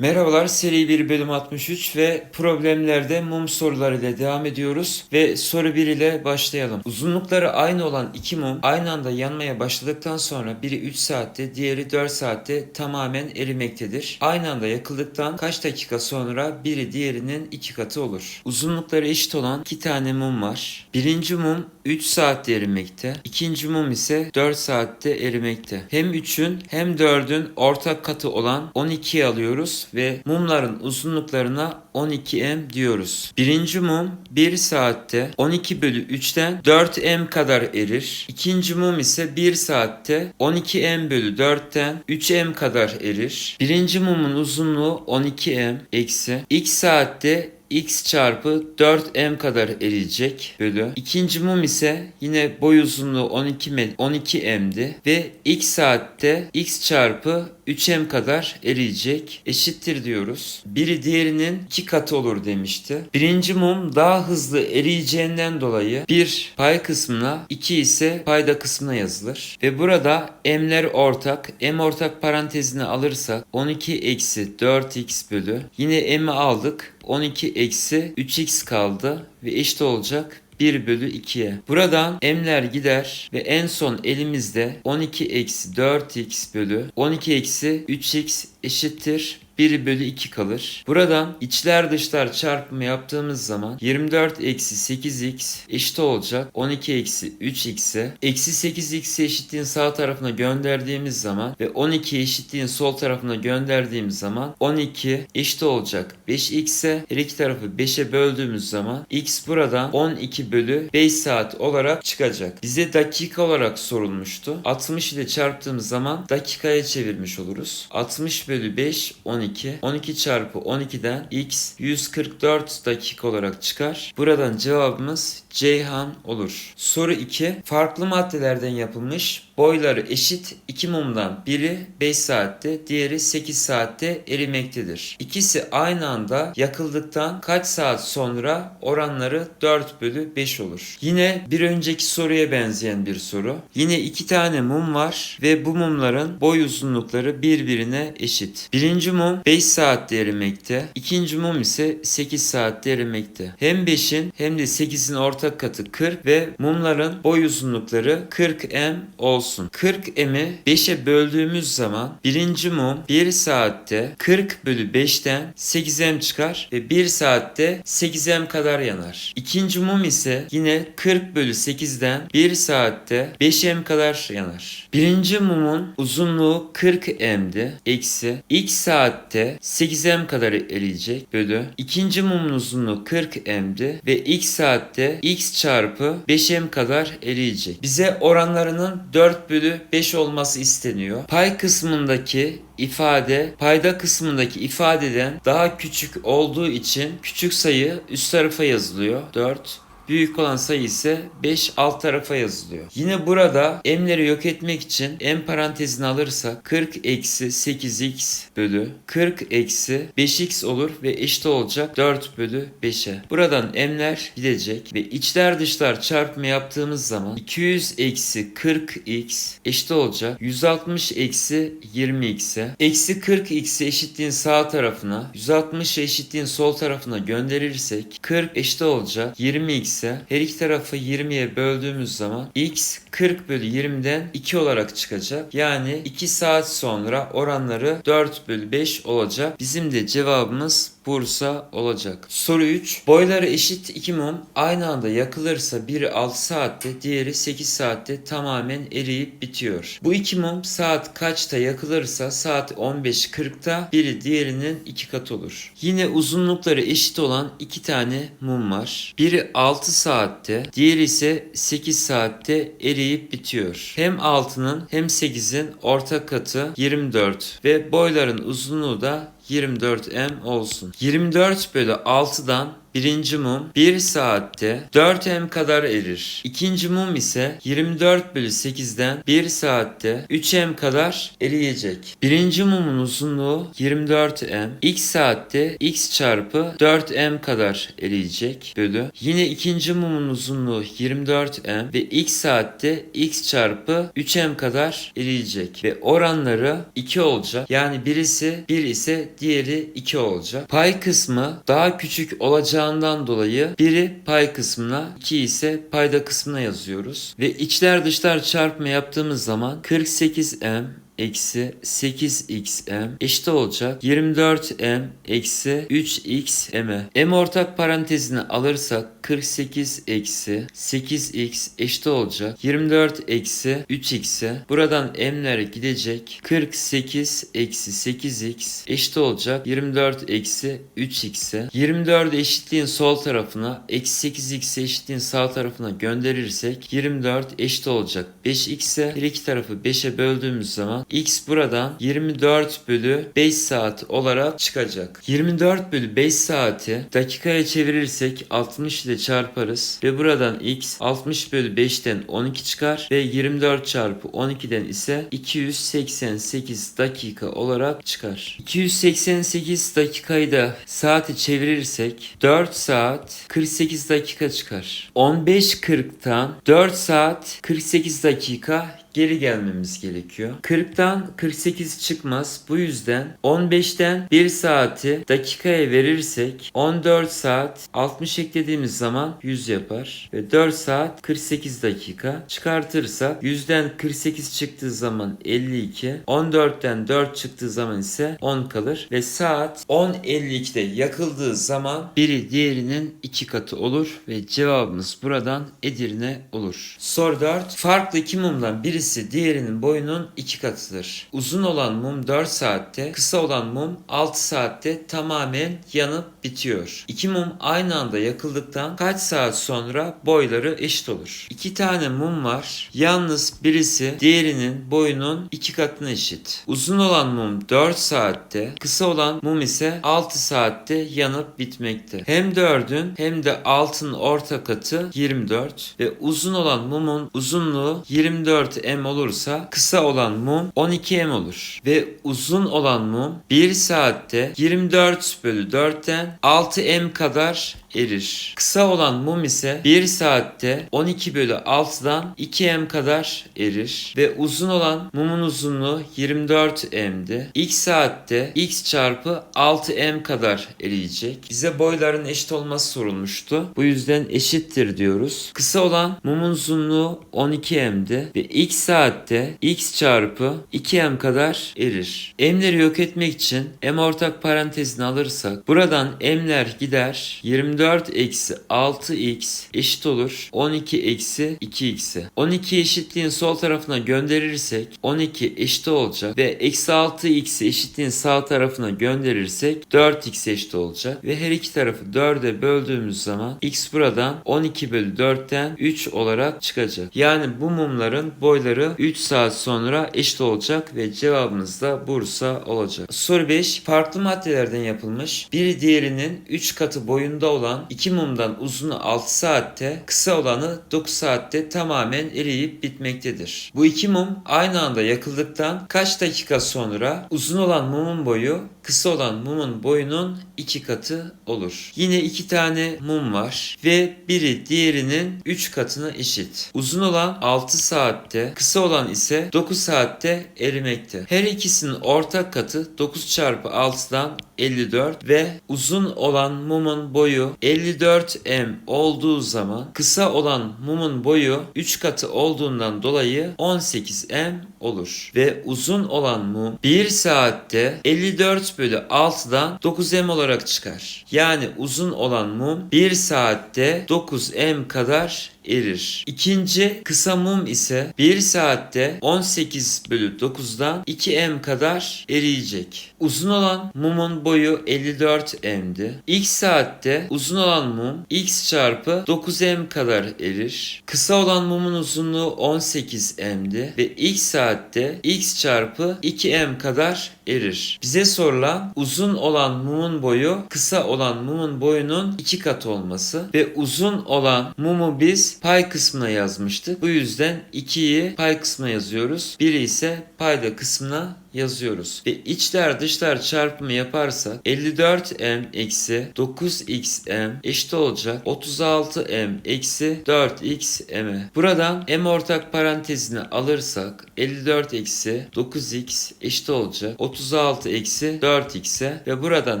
Merhabalar seri 1 bölüm 63 ve problemlerde mum soruları ile devam ediyoruz ve soru 1 ile başlayalım. Uzunlukları aynı olan iki mum aynı anda yanmaya başladıktan sonra biri 3 saatte diğeri 4 saatte tamamen erimektedir. Aynı anda yakıldıktan kaç dakika sonra biri diğerinin iki katı olur. Uzunlukları eşit olan iki tane mum var. Birinci mum 3 saatte erimekte. İkinci mum ise 4 saatte erimekte. Hem 3'ün hem 4'ün ortak katı olan 12'yi alıyoruz ve mumların uzunluklarına 12m diyoruz. Birinci mum 1 saatte 12 bölü 3'ten 4m kadar erir. İkinci mum ise 1 saatte 12m bölü 4'ten 3m kadar erir. Birinci mumun uzunluğu 12m eksi x saatte x çarpı 4m kadar eriyecek bölü. İkinci mum ise yine boy uzunluğu 12 me- 12m'di ve x saatte x çarpı 3m kadar eriyecek. Eşittir diyoruz. Biri diğerinin iki katı olur demişti. Birinci mum daha hızlı eriyeceğinden dolayı bir pay kısmına 2 ise payda kısmına yazılır. Ve burada m'ler ortak. M ortak parantezine alırsak 12 eksi 4x bölü. Yine m'i aldık. 12 eksi 3x kaldı ve eşit olacak 1 bölü 2'ye. Buradan m'ler gider ve en son elimizde 12 eksi 4x bölü 12 eksi 3x eşittir 1 bölü 2 kalır. Buradan içler dışlar çarpımı yaptığımız zaman 24 eksi 8x eşit olacak 12 eksi 3x'e. Eksi 8x'i eşitliğin sağ tarafına gönderdiğimiz zaman ve 12 eşitliğin sol tarafına gönderdiğimiz zaman 12 eşit olacak 5x'e. Her iki tarafı 5'e böldüğümüz zaman x buradan 12 bölü 5 saat olarak çıkacak. Bize dakika olarak sorulmuştu. 60 ile çarptığımız zaman dakikaya çevirmiş oluruz. 60 bölü 5 12. 12 çarpı 12'den x 144 dakika olarak çıkar. Buradan cevabımız Ceyhan olur. Soru 2. Farklı maddelerden yapılmış boyları eşit iki mumdan biri 5 saatte diğeri 8 saatte erimektedir. İkisi aynı anda yakıldıktan kaç saat sonra oranları 4 bölü 5 olur. Yine bir önceki soruya benzeyen bir soru. Yine iki tane mum var ve bu mumların boy uzunlukları birbirine eşit. Birinci mum 5 saatte erimekte. İkinci mum ise 8 saatte erimekte. Hem 5'in hem de 8'in ortak katı 40 ve mumların boy uzunlukları 40m olsun. 40m'i 5'e böldüğümüz zaman birinci mum 1 saatte 40 bölü 5'ten 8m çıkar ve 1 saatte 8m kadar yanar. İkinci mum ise yine 40 bölü 8'den 1 saatte 5m kadar yanar. Birinci mumun uzunluğu 40m'di. Eksi x saatte 8m kadar eriyecek bölü. İkinci mumun uzunluğu 40m'di ve x saatte x çarpı 5m kadar eriyecek. Bize oranlarının 4 bölü 5 olması isteniyor. Pay kısmındaki ifade payda kısmındaki ifadeden daha küçük olduğu için küçük sayı üst tarafa yazılıyor. 4 Büyük olan sayı ise 5 alt tarafa yazılıyor. Yine burada m'leri yok etmek için m parantezini alırsak 40 eksi 8x bölü 40 eksi 5x olur ve eşit olacak 4 bölü 5'e. Buradan m'ler gidecek ve içler dışlar çarpımı yaptığımız zaman 200 eksi 40x eşit olacak 160 eksi 20x'e. Eksi 40x'i eşitliğin sağ tarafına 160 eşitliğin sol tarafına gönderirsek 40 eşit olacak 20x ise her iki tarafı 20'ye böldüğümüz zaman x 40 bölü 20'den 2 olarak çıkacak. Yani 2 saat sonra oranları 4 bölü 5 olacak. Bizim de cevabımız Bursa olacak. Soru 3. Boyları eşit iki mum aynı anda yakılırsa biri 6 saatte diğeri 8 saatte tamamen eriyip bitiyor. Bu iki mum saat kaçta yakılırsa saat 15.40'da biri diğerinin iki katı olur. Yine uzunlukları eşit olan iki tane mum var. Biri 6 saatte diğeri ise 8 saatte eriyip bitiyor. Hem 6'nın hem 8'in ortak katı 24 ve boyların uzunluğu da 24m olsun. 24 bölü 6'dan birinci mum 1 saatte 4M kadar erir. İkinci mum ise 24 bölü 8'den 1 saatte 3M kadar eriyecek. Birinci mumun uzunluğu 24M. X saatte X çarpı 4M kadar eriyecek bölü. Yine ikinci mumun uzunluğu 24M ve X saatte X çarpı 3M kadar eriyecek. Ve oranları 2 olacak. Yani birisi 1 ise diğeri 2 olacak. Pay kısmı daha küçük olacağından dolayı biri pay kısmına 2 ise payda kısmına yazıyoruz. Ve içler dışlar çarpma yaptığımız zaman 48M eksi 8xm eşit olacak 24m eksi 3xm'e. M ortak parantezini alırsak 48 eksi 8x eşit olacak 24 eksi 3x'e. Buradan m'ler gidecek 48 eksi 8x eşit olacak 24 eksi 3x'e. 24 eşitliğin sol tarafına eksi 8x eşitliğin sağ tarafına gönderirsek 24 eşit olacak 5x'e. Her iki tarafı 5'e böldüğümüz zaman x buradan 24 bölü 5 saat olarak çıkacak. 24 bölü 5 saati dakikaya çevirirsek 60 ile çarparız ve buradan x 60 bölü 5'ten 12 çıkar ve 24 çarpı 12'den ise 288 dakika olarak çıkar. 288 dakikayı da saati çevirirsek 4 saat 48 dakika çıkar. 15.40'tan 4 saat 48 dakika geri gelmemiz gerekiyor. 40'tan 48 çıkmaz. Bu yüzden 15'ten 1 saati dakikaya verirsek 14 saat 60 eklediğimiz zaman 100 yapar. Ve 4 saat 48 dakika çıkartırsak 100'den 48 çıktığı zaman 52. 14'ten 4 çıktığı zaman ise 10 kalır. Ve saat 10.52'de yakıldığı zaman biri diğerinin iki katı olur. Ve cevabımız buradan Edirne olur. Soru 4. Farklı iki mumdan biri birisi diğerinin boyunun iki katıdır. Uzun olan mum 4 saatte, kısa olan mum 6 saatte tamamen yanıp bitiyor. İki mum aynı anda yakıldıktan kaç saat sonra boyları eşit olur? İki tane mum var. Yalnız birisi diğerinin boyunun iki katına eşit. Uzun olan mum 4 saatte, kısa olan mum ise 6 saatte yanıp bitmekte. Hem 4'ün hem de 6'nın orta katı 24 ve uzun olan mumun uzunluğu 24 m olursa kısa olan mum 12 m olur. Ve uzun olan mum 1 saatte 24 bölü 4'ten 6 m kadar erir. Kısa olan mum ise 1 saatte 12 bölü 6'dan 2 m kadar erir. Ve uzun olan mumun uzunluğu 24 m'di. X saatte x çarpı 6 m kadar eriyecek. Bize boyların eşit olması sorulmuştu. Bu yüzden eşittir diyoruz. Kısa olan mumun uzunluğu 12 m'di. Ve x saatte x çarpı 2m kadar erir. M'leri yok etmek için m ortak parantezini alırsak buradan m'ler gider 24 4 eksi 6x eşit olur 12 eksi 2x'e. 12 eşitliğin sol tarafına gönderirsek 12 eşit olacak ve eksi 6x eşitliğin sağ tarafına gönderirsek 4x eşit olacak ve her iki tarafı 4'e böldüğümüz zaman x buradan 12 bölü 4'ten 3 olarak çıkacak. Yani bu mumların boyları 3 saat sonra eşit olacak ve cevabımız da Bursa olacak. Soru 5. Farklı maddelerden yapılmış biri diğerinin 3 katı boyunda olan olan iki mumdan uzunu 6 saatte, kısa olanı 9 saatte tamamen eriyip bitmektedir. Bu iki mum aynı anda yakıldıktan kaç dakika sonra uzun olan mumun boyu kısa olan mumun boyunun iki katı olur. Yine iki tane mum var ve biri diğerinin 3 katına eşit. Uzun olan 6 saatte, kısa olan ise 9 saatte erimekte. Her ikisinin ortak katı 9 çarpı 6'dan 54 ve uzun olan mumun boyu 54M olduğu zaman kısa olan mumun boyu 3 katı olduğundan dolayı 18M olur. Ve uzun olan mum 1 saatte 54 bölü 6'dan 9M olarak çıkar. Yani uzun olan mum 1 saatte 9M kadar erir. İkinci kısa mum ise 1 saatte 18 bölü 9'dan 2m kadar eriyecek. Uzun olan mumun boyu 54 m'di. X saatte uzun olan mum x çarpı 9m kadar erir. Kısa olan mumun uzunluğu 18 m'di ve x saatte x çarpı 2m kadar erir. Bize sorulan uzun olan mumun boyu kısa olan mumun boyunun iki katı olması ve uzun olan mumu biz pay kısmına yazmıştık. Bu yüzden 2'yi pay kısmına yazıyoruz. 1'i ise payda kısmına yazıyoruz. Ve içler dışlar çarpımı yaparsak 54m eksi 9xm eşit olacak 36m eksi 4xm'e. Buradan m ortak parantezine alırsak 54 eksi 9x eşit olacak 36 eksi 4x'e ve buradan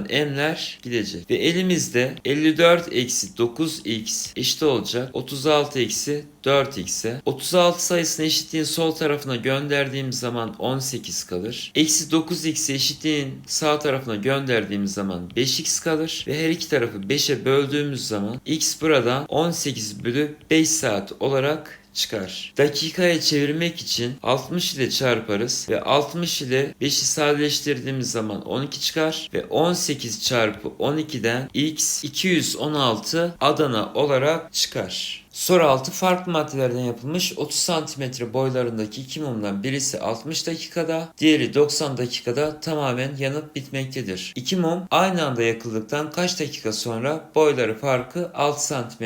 m'ler gidecek. Ve elimizde 54 eksi 9x eşit olacak 36 eksi 4x'e. 36 sayısını eşitliğin sol tarafına gönderdiğim zaman 18 kalır. Eksi 9x eşitliğin sağ tarafına gönderdiğim zaman 5x kalır. Ve her iki tarafı 5'e böldüğümüz zaman x buradan 18 bölü 5 saat olarak çıkar. Dakikaya çevirmek için 60 ile çarparız ve 60 ile 5'i sadeleştirdiğimiz zaman 12 çıkar ve 18 çarpı 12'den x 216 Adana olarak çıkar. Soru 6 farklı maddelerden yapılmış 30 cm boylarındaki iki mumdan birisi 60 dakikada, diğeri 90 dakikada tamamen yanıp bitmektedir. İki mum aynı anda yakıldıktan kaç dakika sonra boyları farkı 6 cm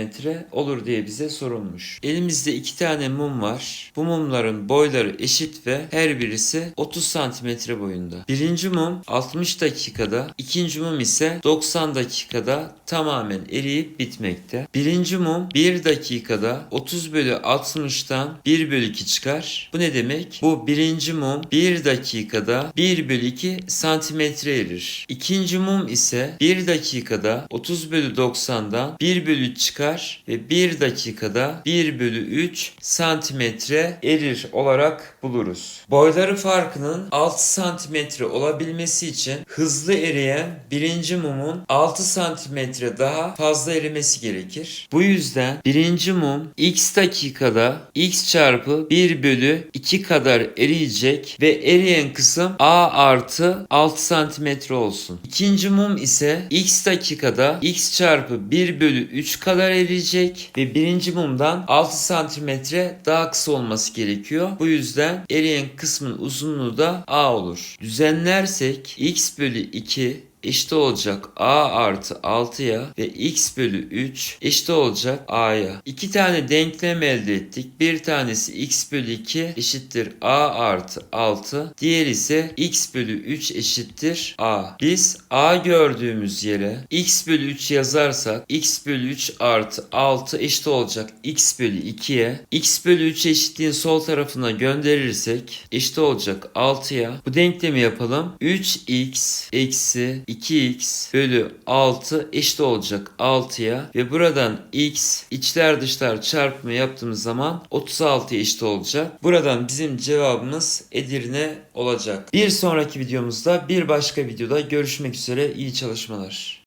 olur diye bize sorulmuş. Elimizde iki tane mum var. Bu mumların boyları eşit ve her birisi 30 cm boyunda. Birinci mum 60 dakikada, ikinci mum ise 90 dakikada tamamen eriyip bitmekte. Birinci mum 1 dakikada 30 bölü 60'tan 1 bölü 2 çıkar. Bu ne demek? Bu birinci mum 1 dakikada 1 bölü 2 santimetre erir. İkinci mum ise 1 dakikada 30 bölü 90'dan 1 bölü 3 çıkar ve 1 dakikada 1 bölü 3 santimetre erir olarak buluruz. Boyları farkının 6 santimetre olabilmesi için hızlı eriyen birinci mumun 6 santimetre daha fazla erimesi gerekir. Bu yüzden birinci mum x dakikada x çarpı 1 bölü 2 kadar eriyecek ve eriyen kısım a artı 6 santimetre olsun. İkinci mum ise x dakikada x çarpı 1 bölü 3 kadar eriyecek ve birinci mumdan 6 santimetre daha kısa olması gerekiyor. Bu yüzden eriyen kısmın uzunluğu da a olur. Düzenlersek x bölü 2 eşit olacak a artı 6'ya ve x bölü 3 eşit olacak a'ya. İki tane denklem elde ettik. Bir tanesi x bölü 2 eşittir a artı 6. Diğer ise x bölü 3 eşittir a. Biz a gördüğümüz yere x bölü 3 yazarsak x bölü 3 artı 6 eşit olacak x bölü 2'ye. x bölü 3 eşitliğin sol tarafına gönderirsek eşit olacak 6'ya. Bu denklemi yapalım. 3x eksi 2x bölü 6 eşit olacak 6'ya ve buradan x içler dışlar çarpımı yaptığımız zaman 36 eşit olacak. Buradan bizim cevabımız Edirne olacak. Bir sonraki videomuzda bir başka videoda görüşmek üzere iyi çalışmalar.